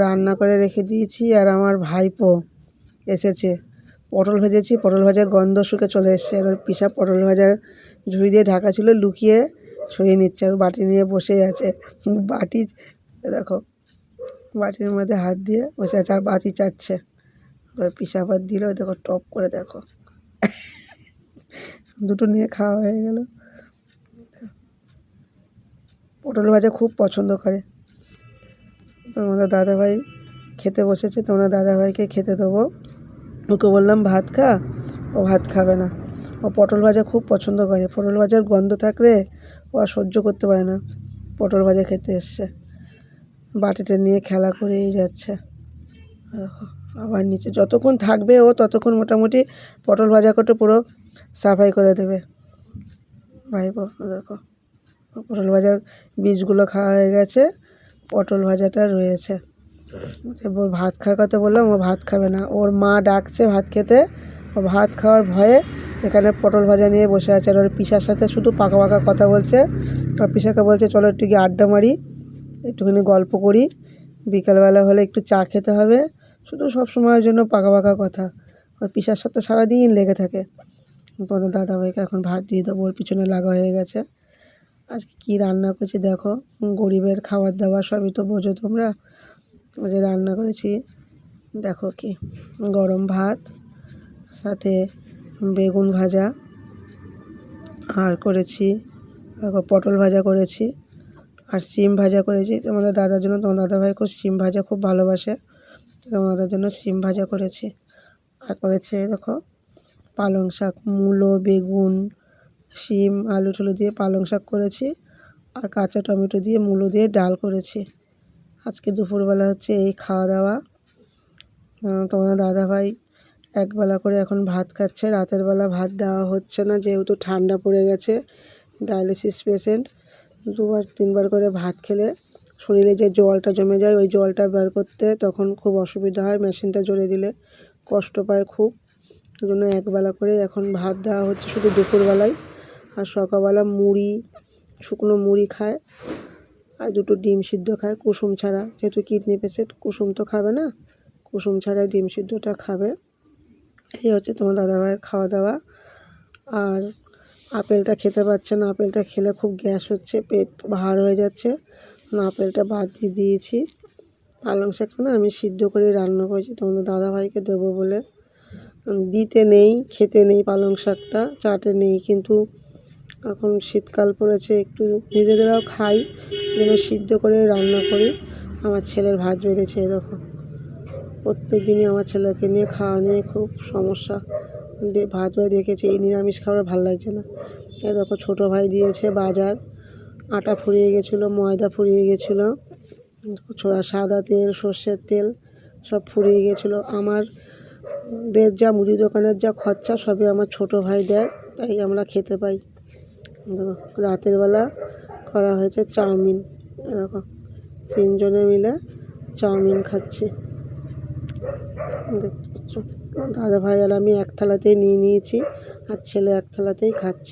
রান্না করে রেখে দিয়েছি আর আমার ভাইপো এসেছে। পটল ভেজেছি, পটল ভাজার গন্ধ শুকে চলে এসছে। এবার পিসা পটল ভাজার ঝুড়ি দিয়ে ঢাকা ছিল লুকিয়ে সরিয়ে নিচ্ছে। আর বাটি নিয়ে বসেই আছে। বাটি, দেখো, বাটির মধ্যে হাত দিয়ে বসে আছে আর বাটি চাটছে। এবার পিসা আবার দিল দেখো, টপ করে দেখো। দুটো নিয়ে খাওয়া হয়ে গেল। পটল ভাজা খুব পছন্দ করে। তোমাদের দাদাভাই খেতে বসেছে তোমাদের দাদাভাইকে খেতে দেবো। ওকে বললাম, ভাত খা? ও ভাত খাবে না। ও পটল ভাজা খুব পছন্দ করে। পটল ভাজার গন্ধ থাকলে ও আর সহ্য করতে পারে না। পটল ভাজা খেতে এসছে। বাটিটা নিয়ে খেলা করেই যাচ্ছে। আবার নিচে যতক্ষণ থাকবে ও ততক্ষণ মোটামুটি পটল ভাজা করতে পুরো সাফাই করে দেবে। ভাইপো দেখো, পটল ভাজার বীজগুলো খাওয়া হয়ে গেছে। পটল ভাজাটা রয়েছে। এবার ভাত খাওয়ার কথা বললাম, ও ভাত খাবে না। ওর মা ডাকছে ভাত খেতে। ও ভাত খাওয়ার ভয়ে এখানে পটল ভাজা নিয়ে বসে আছে আর ওর পিসার সাথে শুধু পাকা পাকা কথা বলছে। আর পিসাকে বলছে, চলো একটু গিয়ে আড্ডা মারি, একটুখানি গল্প করি। বিকালবেলা হলে একটু চা খেতে হবে। শুধু সব সময়ের জন্য পাকা পাকা কথা। আর পিসার সাথে সারাদিন লেগে থাকে। তোমাদের দাদাভাইকে এখন ভাত দিয়ে দেবো, ওর পিছনে লাগা হয়ে গেছে। আজকে কী রান্না করছি দেখো, গরিবের খাবার দাবার সবই তো বোঝো তোমরা। যে রান্না করেছি, দেখো কি, গরম ভাত, সাথে বেগুন ভাজা, আর করেছি পটল ভাজা করেছি, আর সিম ভাজা করেছি। তোমাদের দাদার জন্য, তোমার দাদাভাই খুব সিম ভাজা খুব ভালোবাসে তোমাদের জন্য সিম ভাজা করেছি। আর করেছে, দেখো, পালং শাক, মূলো, বেগুন শিম, আলু টুলু দিয়ে পালং শাক করেছি আর কাঁচা টমেটো দিয়ে মূলো দিয়ে ডাল করেছি। আজকে দুপুরবেলা হচ্ছে এই খাওয়া দাওয়া। তোমার দাদাভাই একবেলা করে এখন ভাত খাচ্ছে, রাতের বেলা ভাত দেওয়া হচ্ছে না, যেহেতু ঠান্ডা পড়ে গেছে, ডায়ালিসিস পেশেন্ট। দুবার, তিনবার করে ভাত খেলে শরীরে যে জলটা জমে যায়, ওই জলটা বের করতে তখন খুব অসুবিধা হয়, মেশিনটা জ্বলে দিলে কষ্ট পায় খুব। জন্য একবেলা করে এখন ভাত দেওয়া হচ্ছে শুধু দুপুরবেলায়। আর সকালবেলা মুড়ি, শুকনো মুড়ি খায় আর দুটো ডিম সিদ্ধ খায়, কুসুম ছাড়া। যেহেতু কিডনি পেশেন্ট, কুসুম তো খাবে না, কুসুম ছাড়া ডিম সিদ্ধটা খাবে। এই হচ্ছে তোমার দাদাভাইয়ের খাওয়া দাওয়া আর আপেলটা খেতে পারছে না, আপেলটা খেলে খুব গ্যাস হচ্ছে, পেট ভার হয়ে যাচ্ছে। আপেলটা বাদ দিয়ে দিয়েছি। পালং শাকটা না আমি সিদ্ধ করে রান্না করেছি, তোমাদের দাদাভাইকে দেবো বলে। দিতে নেই, খেতে নেই পালং শাকটা, চাটে নেই, কিন্তু এখন শীতকাল পড়েছে, একটু নিজেদেরাও খাই, যেন সিদ্ধ করে রান্না করি। আমার ছেলের ভাত বেড়েছে এরকম প্রত্যেক দিনই আমার ছেলেকে নিয়ে খাওয়া নিয়ে খুব সমস্যা। ভাত ভাই রেখেছে, এই নিরামিষ খাবার ভালো লাগছে না। এ দেখো, ছোটো ভাই দিয়েছে বাজার। আটা ফুরিয়ে গেছিল, ময়দা ফুরিয়ে গেছিল। ছোড়া সাদা তেল, সর্ষের তেল সব ফুরিয়ে গেছিল। আমার দের যা মুদি দোকানের যা খরচা, সবই আমার ছোটো ভাই দেয়, তাই আমরা খেতে পাই। রাতের বেলা করা হয়েছে চাউমিন। এরকম তিনজনে মিলে চাউমিন খাচ্ছি। দাদা ভাই আর আমি এক থালাতেই নিয়ে নিয়েছি, আর ছেলে এক থালাতেই খাচ্ছে।